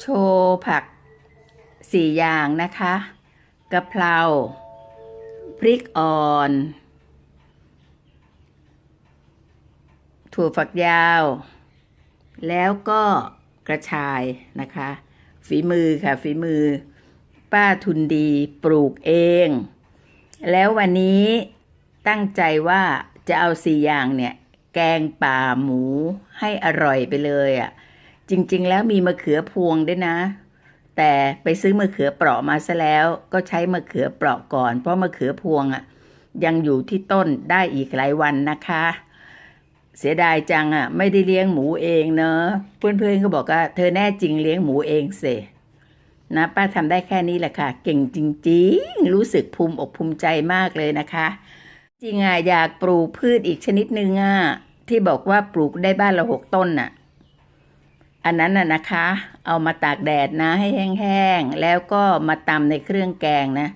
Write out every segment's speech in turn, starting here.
โชว์ผักสี่อย่างนะคะกะเพราพริกอ่อน ถั่วฝักยาว แล้วก็กระชายนะคะ ฝีมือค่ะ ฝีมือ ป้าทุนดีปลูกเอง แล้ววันนี้ตั้งใจว่าจะเอาสี่อย่างเนี่ย แกงป่าหมูให้อร่อยไปเลยอะ่ะ จริงๆ แล้วมีมะเขือพวงด้วยนะ แต่ไปซื้อมะเขือเปราะมาซะแล้วก็ใช้มะเขือเปราะก่อน เพราะมะเขือพวงอะ่ะยังอยู่ที่ต้นได้อีกหลายวันนะคะ เสียดายจังอะ่ะไม่ได้เลี้ยงหมูเองเนอะเพื่อนๆก็บอกว่าเธอแน่จริงเลี้ยงหมูเองเสนะป้าทำได้แค่นี้แหละค่ะ เก่งจริงๆ รู้สึกภูมิอกภูมิใจมากเลยนะคะ จริงอะอยากปลูกพืชอีกชนิดหนึ่งอะที่บอกว่าปลูกได้บ้านละหกต้นน่ะ อันนั้นน่ะนะคะ เอามาตากแดดนะให้แห้งๆ แล้วก็มาตำในเครื่องแกงนะ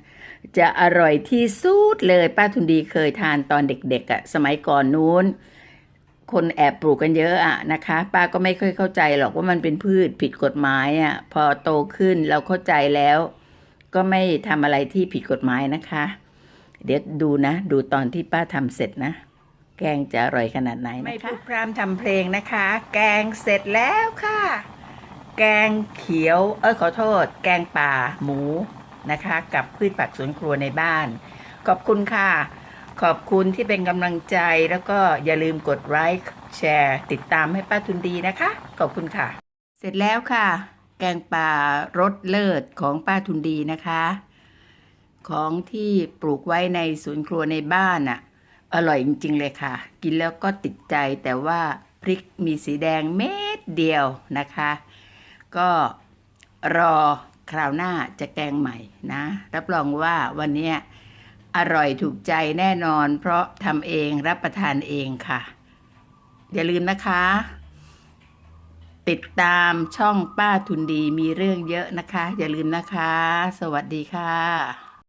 จะอร่อยที่สุดเลยป้าทุนดีเคยทานตอนเด็กๆอะ่ะ สมัยก่อนนู้น คนแอบปลูกกันเยอะอะนะคะ ป้าก็ไม่ค่อยเข้าใจหรอกว่ามันเป็นพืชผิดกฎหมายอะ่ะ พอโตขึ้นเราเข้าใจแล้ว ก็ไม่ทำอะไรที่ผิดกฎหมายนะคะ เดี๋ยวดูนะ ดูตอนที่ป้าทำเสร็จนะ แกงจะอร่อยขนาดไหนนะคะไม่พูดพรามทำเพลงนะคะ แกงเสร็จแล้วค่ะ แกงเขียว เออขอโทษ แกงป่าหมูนะคะ กับพืชผักสวนครัวในบ้าน ขอบคุณค่ะ ขอบคุณที่เป็นกำลังใจแล้วก็อย่าลืมกดไลค์แชร์ติดตามให้ป้าทุนดีนะคะ ขอบคุณค่ะ เสร็จแล้วค่ะ แกงป่ารสเลิศของป้าทุนดีนะคะ ของที่ปลูกไว้ในสวนครัวในบ้านอะ อร่อยจริง ๆ เลยค่ะ กินแล้วก็ติดใจแต่ว่าพริกมีสีแดงเม็ดเดียวนะคะ ก็รอคราวหน้าจะแกงใหม่นะ รับรองว่าวันนี้อร่อยถูกใจแน่นอน เพราะทำเองรับประทานเองค่ะ อย่าลืมนะคะ ติดตามช่องป้าทุนดีมีเรื่องเยอะนะคะ อย่าลืมนะคะ สวัสดีค่ะ